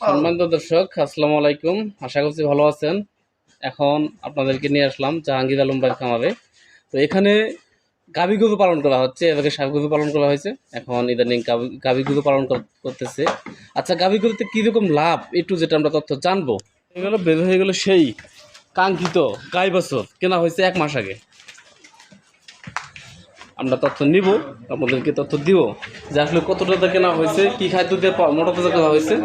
সম্মানিত দর্শক আসসালামু আলাইকুম। আশা করছি ভালো আছেন। এখন আপনাদেরকে নিয়ে আসলাম জাহাঙ্গীর আলম ভাইয়ের খামারে। তো এখানে গাভী গরু পালন করা হচ্ছে আগে সার গরু পালন করা হয়েছে। এখন ইদানিং গাভী- গাভী গরু পালন করতেছে। আচ্ছা গাভী গরুতে কীরকম লাভ? একটু যেটা আমরা তথ্য জানব। এগুলো বের হয়ে গেল সেই কাঙ্ক্ষিত গাই বছর। কেনা হয়েছে এক মাস আগে। আমরা তথ্য নিব আপনাদেরকে তথ্য দিব যে আসলে কত টাকা কেনা হয়েছে কি খাদ্য দিয়ে মোটা তাজা করা হয়েছে।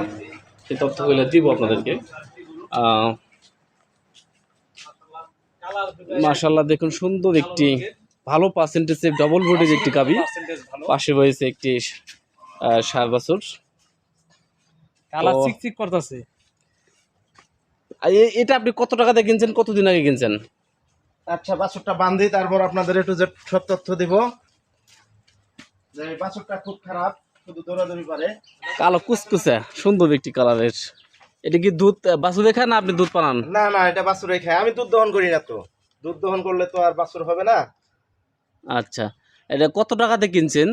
সেই তথ্যগুলো দিব আপনাদেরকে। মাশাল্লাহ দেখুন সুন্দর একটি ভালো পার্সেন্টেজে ডবল বডির একটি গাবি। পাশে রয়েছে একটি সার বাছুর। কালার চিকচিক করতেছে। এটা আপনি কত টাকা দিয়ে কিনছেন কতদিন আগে কিনছেন? আচ্ছা বাছুরটা বান্ধি তারপর আপনাদের একটু যে সব তথ্য দিব। বাছুরটা খুব খারাপ। কালো কুচকুচে সুন্দর একটি কালারের। এটা কি দুধ বাছুর দেখা না আপনি দুধ পানান না না এটা বাছুরে খায় আমি দুধ দহন করি না তো। দুধ দহন করলে তো আর বাছুর হবে না। আচ্ছা এটা কত টাকাতে কিনছেন?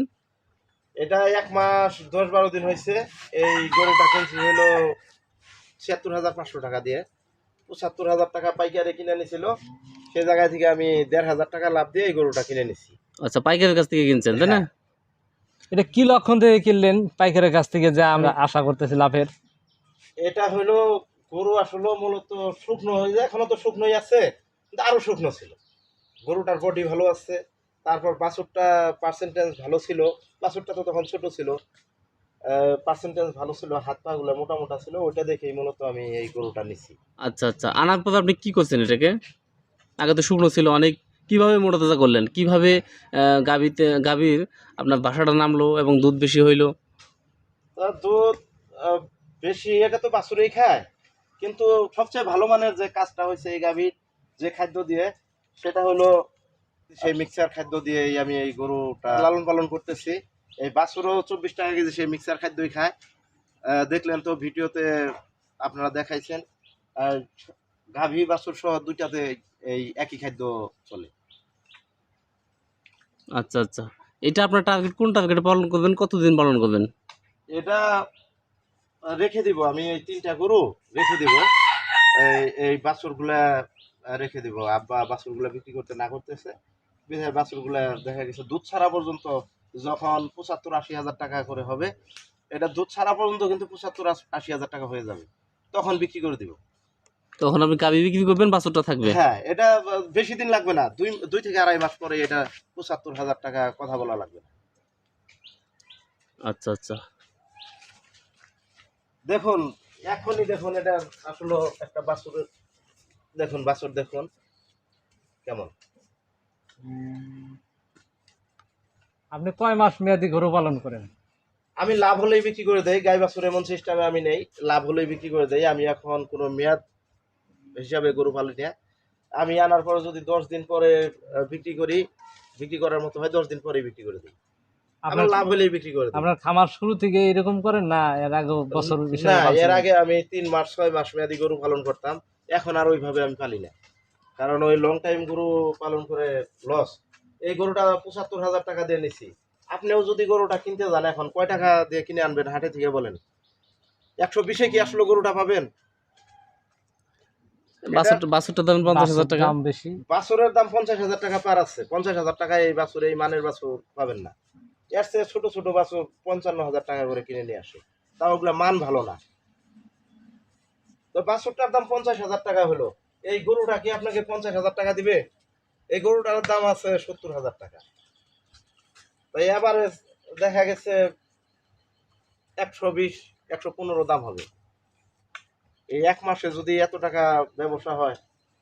এটা এক মাস দশ বারো দিন হয়েছে। এই গরুটা কিনছি হলো ছিয়াত্তর হাজার পাঁচশো টাকা দিয়ে। পঁচাত্তর হাজার টাকা পাইকারে কিনে নিছিল। সে জায়গা থেকে আমি দেড় হাজার টাকা লাভ দিয়ে এই গরুটা কিনে নিছি। আচ্ছা পাইকারের কাছ থেকে কিনছেন তাই না? হ্যাঁ। এটা কি লক্ষণ থেকে কিনলেন পাইকারের কাছ থেকে যা আমরা আশা করতেছি লাভের? এটা হলো গরু আসলে মূলত শুকনো হয়ে যায় এখনও তো শুকনোই আছে কিন্তু আরও শুকনো ছিল। গরুটার বডি ভালো আছে তারপর বাছুরটা পার্সেন্টেজ ভালো ছিল বাছুরটা তো তখন ছোট ছিল। পার্সেন্টেজ ভালো ছিল হাত পা গুলো মোটা মোটা ছিল ওইটা দেখেই মূলত আমি এই গরুটা নিছি। আচ্ছা আচ্ছা। আনার পর আপনি কি করছেন এটাকে? আগে তো শুকনো ছিল অনেক কীভাবে মোটা তাজা করলেন? কীভাবে গাভীতে, গাভীর আপনার বাসাটা নামলো এবং দুধ বেশি হইল? দুধ বেশি, এটা তো বাছুরেই খায়। কিন্তু সবচেয়ে ভালো মানের যে কাজটা হয়েছে এই গাভীর, যে খাদ্য দিয়ে, সেটা হলো সেই মিক্সার খাদ্য দিয়েই আমি এই গরুটা লালন পালন করতেছি। এই বাছুরও চব্বিশ টাকা কেজি সেই মিক্সার খাদ্যই খায়। দেখলেন তো ভিডিওতে আপনারা দেখাইছেন। আর গাভী, বাছুর সহ দুইটাতে এই একই খাদ্য চলে। আচ্ছা আচ্ছা। এটা আপনার টার্গেট কোন টার্গেটে পালন করবেন? কতদিন পালন করবেন? এটা রেখে দিব। আমি এই তিনটা গরু রেখে দিব। এই এই বাছুরগুলা রেখে দিব। আব্বা বাছুরগুলা বিক্রি করতে না করতেছে। বিধায় বাছুরগুলা দেখা গেছে দুধ ছাড়া পর্যন্ত যখন পঁচাত্তর আশি হাজার টাকা করে হবে, এটা দুধ ছাড়া পর্যন্ত কিন্তু পঁচাত্তর আশি হাজার টাকা হয়ে যাবে। তখন বিক্রি করে দিব। তখন আপনি গাভী বিক্রি করবেন বাছুরটা থাকবে। হ্যাঁ এটা বেশি দিন লাগবে না। দুই দুই থেকে আড়াই মাস পরে এটা পঁচাত্তর হাজার টাকা কথা বলা লাগবে না। আচ্ছা আচ্ছা। দেখুন এখনই দেখুন এটা আসলে একটা বাছুর দেখুন বাছুর দেখুন। কেমন? আপনি কয় মাস মেয়াদি গরু পালন করেন? আমি লাভ হলেই বিক্রি করে দেই গাই বাছুর এমন সিস্টেমে আমি নেই। লাভ হলেই বিক্রি করে দেই। আমি এখন কোনো মেয়াদ হিসাবে গরু পালি না আমি আনার পরে যদি দশ দিন পরে বিক্রি করি বিক্রি করার মতো হয় দশ দিন পরে বিক্রি করে দিই। আমার লাভ বিক্রি করে আপনার খামার শুরু থেকে এরকম করেন না? এর আগে বছর না এর আগে আমি তিন মাস ছয় মাস মেয়াদি গরু পালন করতাম। এখন আর ওইভাবে আমি পালি না। কারণ ওই লং টাইম গরু পালন করে লস এই গরুটা পঁচাত্তর হাজার টাকা দিয়ে নিছি। আপনিও যদি গরুটা কিনতে যান এখন কয় টাকা দিয়ে কিনে আনবেন হাটে থেকে বলেন। একশো বিশে কি আসলে গরুটা পাবেন? বাছুরটা বাছুরটা দাম পঞ্চাশ হাজার টাকা। দাম বেশি। বাছুরের দাম পঞ্চাশ হাজার টাকা পার আছে। পঞ্চাশ হাজার টাকায় এই বাছুর এই মানের বাছুর পাবেন না। এর চেয়ে ছোট ছোট বাছুর পঞ্চান্ন হাজার টাকা করে কিনে নিয়ে আসে। তাও ওগুলা মান ভালো না। তো বাছুরটার দাম পঞ্চাশ হাজার টাকা হলো। এই গরুটা কি আপনাকে পঞ্চাশ হাজার টাকা দিবে? এই গরুটার দাম আছে সত্তর হাজার টাকা। তাই এবারে দেখা গেছে একশো বিশ একশো পনেরো দাম হবে। এই এক মাসে যদি এত টাকা ব্যবসা হয়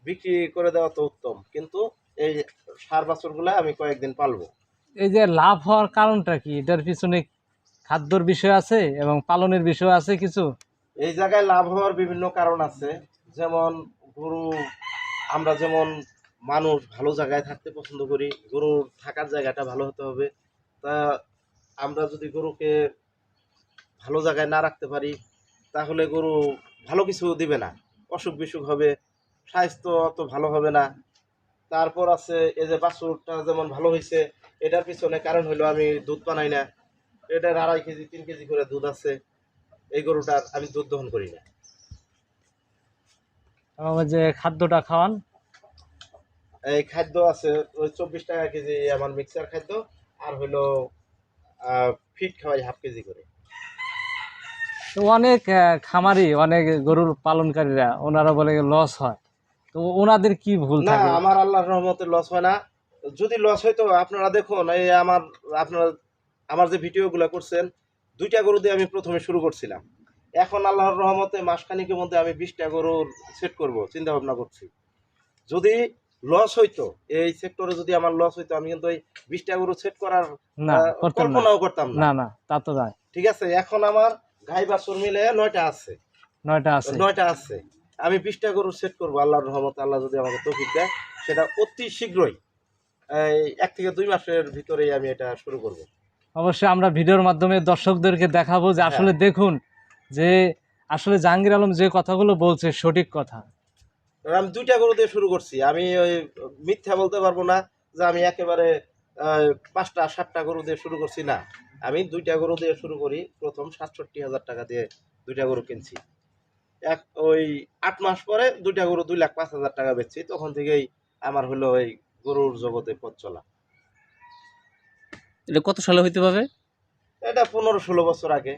বিক্রি করে দেওয়া তো উত্তম। কিন্তু এই সার বাছুরগুলা আমি কয়েকদিন পালবো। এই যে লাভ হওয়ার কারণটা কি? এটার পিছনে খাদ্যর বিষয় আছে এবং পালনের বিষয় আছে কিছু? এই জায়গায় লাভ হওয়ার বিভিন্ন কারণ আছে। যেমন গরু আমরা যেমন মানুষ ভালো জায়গায় থাকতে পছন্দ করি গরুর থাকার জায়গাটা ভালো হতে হবে। তা আমরা যদি গরুকে ভালো জায়গায় না রাখতে পারি তাহলে গরু ভালো কিছু দিবে না। অসুখ বিসুখ হবে স্বাস্থ্য অত ভালো হবে না। তারপর আছে এই যে বাছুরটা যেমন ভালো হয়েছে এটার পিছনে কারণ হলো আমি দুধ বানাই না। এটার আড়াই কেজি তিন কেজি করে দুধ আছে। এই গরুটার আমি দুধ দহন করি না। যে খাদ্যটা খাওয়ান। এই খাদ্য আছে ওই চব্বিশ টাকা কেজি আমার মিক্সার খাদ্য আর হলো ফিট খাওয়াই হাফ কেজি করে। তো অনেক খামারি অনেক গরুর পালনকারীরা ওনারা বলে লস হয়। তো ওনাদের কি ভুল না আমার আল্লাহর রহমতে লস হয় না। যদি লস হয়তো আপনারা দেখুন এই আমার আপনারা আমার যে ভিডিওগুলো করছেন দুইটা গরু দিয়ে আমি প্রথমে শুরু করছিলাম। এখন আল্লাহর রহমতে মাসখানিকের মধ্যে আমি বিশটা গরুর সেট করব চিন্তা ভাবনা করছি। যদি লস হইতো এই সেক্টরে যদি আমার লস হইতো আমি কিন্তু এই বিশটা গরু সেট করার কল্পনাও করতাম না। না না তা তো যায় ঠিক আছে এখন আমার গাই বাছুর মিলে নয়টা আছে। নয়টা আছে। নয়টা আছে। আমি বিশটা গরু সেট করব আল্লাহর রহমত আল্লাহ যদি আমাকে তৌফিক দেয় সেটা অতি শীঘ্রই। এক থেকে দুই মাসের ভিতরেই আমি এটা শুরু করব। অবশ্যই আমরা ভিডিওর মাধ্যমে দর্শকদেরকে দেখাবো যে আসলে হ্যাঁ। দেখুন যে আসলে জাহাঙ্গীর আলম যে কথাগুলো বলছে সঠিক কথা। আমি দুইটা গরু দিয়ে শুরু করছি। আমি ওই মিথ্যা বলতে পারব না যে আমি একেবারে পাঁচটা সাতটা গরু দিয়ে শুরু করছি না। আমি দুইটা গরু দিয়ে শুরু করি। প্রথম সাতষট্টি হাজার টাকা দিয়ে দুইটা গরু কিনছি। এক ওই আট মাস পরে দুইটা গরু দুই লাখ পাঁচ হাজার টাকা বেচছি। তখন থেকেই আমার হলো ওই গরুর জগতে পথ চলা। এটা কত সালে হইতে পারে? এটা পনেরো ষোলো বছর আগে।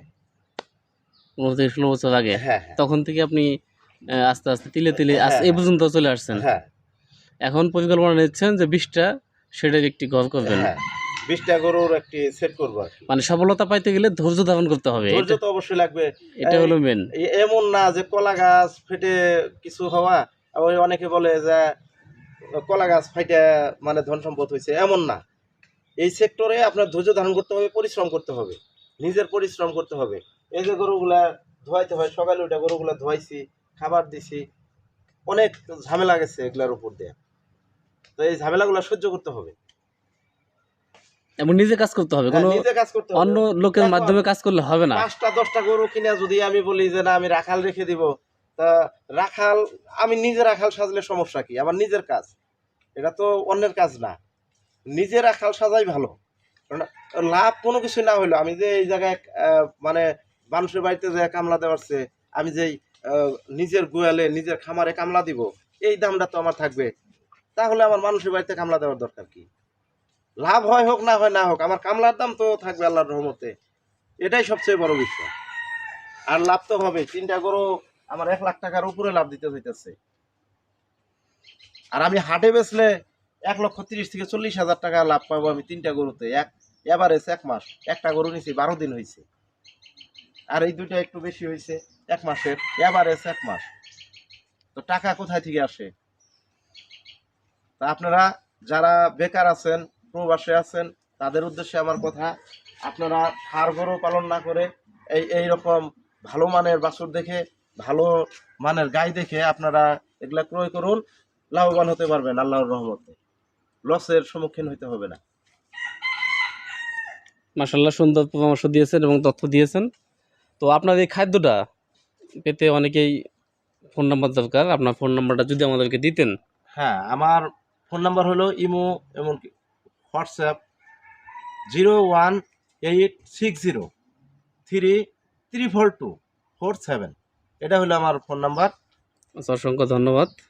পনেরো থেকে ষোলো বছর আগে? হ্যাঁ হ্যাঁ, তখন থেকে আপনি আস্তে আস্তে তিলে তিলে হ্যাঁ, এই পর্যন্ত চলে আসছেন। হ্যাঁ। এখন পরিকল্পনা নিচ্ছেন যে বিশটা সেটার একটি ঘর করবেন। হ্যাঁ। বিশটা গরুর একটি সেট করব মানে সফলতা পাইতে গেলে ধৈর্য ধারণ করতে হবে ধৈর্য তো অবশ্যই লাগবে। এটা হলো মেন এমন না যে কলা গাছ ফেটে কিছু হওয়া ওই অনেকে বলে যে কলা গাছ ফাইটে মানে ধন সম্পদ হয়েছে এমন না। এই সেক্টরে আপনার ধৈর্য ধারণ করতে হবে পরিশ্রম করতে হবে। নিজের পরিশ্রম করতে হবে। এই যে গরুগুলা ধোয়াইতে হয় সকালে ওইটা গরুগুলা ধোয়াইছি খাবার দিছি অনেক ঝামেলা গেছে এগুলার উপর দিয়ে। তো এই ঝামেলাগুলো সহ্য করতে হবে। এবং নিজে কাজ করতে হবে হ্যাঁ, কোনো নিজে কাজ করতে হবে। অন্য লোকের মাধ্যমে কাজ করলে হবে না। পাঁচটা দশটা গরু কিনে যদি আমি বলি যে না আমি রাখাল রেখে দিব তা রাখাল আমি নিজে রাখাল সাজলে সমস্যা কি? আমার নিজের কাজ। এটা তো অন্যের কাজ না। নিজে রাখাল সাজাই ভালো। কারণ লাভ কোনো কিছু না হইল। আমি যে এই জায়গায় মানে মানুষের বাড়িতে যে কামলা দেওয়ারছে আমি যেই নিজের গোয়ালে নিজের খামারে কামলা দিব এই দামটা তো আমার থাকবে। তাহলে আমার মানুষের বাড়িতে কামলা দেওয়ার দরকার কি? লাভ হয় হোক, না হয় না হোক, আমার কামলার দাম তো থাকবে আল্লাহর রহমতে। এটাই সবচেয়ে বড় বিষয়। আর লাভ তো হবে তিনটা গরু আমার এক লাখ টাকার উপরে লাভ দিতে হইতেছে। আর আমি হাটে বেচলে এক লক্ষ তিরিশ থেকে চল্লিশ হাজার টাকা লাভ পাবো আমি তিনটা গরুতে। এক এভারেজ এক মাস। একটা গরু নিছি, বারো দিন হয়েছে আর এই দুইটা একটু বেশি হয়েছে এক মাসের এভারেজ এক মাস। তো টাকা কোথায় থেকে আসে? তা আপনারা যারা বেকার আছেন প্রবাসে আছেন তাদের উদ্দেশ্যে আমার কথা আপনারা হাড় গরু পালন না করে এই এই রকম ভালো মানের বাছুর দেখে ভালো মানের গাই দেখে আপনারা এগুলা ক্রয় করুন লাভবান হতে পারবেন আল্লাহর রহমতে। লসের সম্মুখীন হতে হবে না। মাসাল্লাহ সুন্দর পরামর্শ দিয়েছেন এবং তথ্য দিয়েছেন। তো আপনার এই খাদ্যটা পেতে অনেকেই ফোন নাম্বার দরকার। আপনার ফোন নাম্বারটা যদি আমাদেরকে দিতেন। হ্যাঁ আমার ফোন নাম্বার হলো ইমো এমনকি WhatsApp zero one eight six zero three three four two four seven. এটা হলো আমার ফোন নাম্বার। অসংখ্য ধন্যবাদ।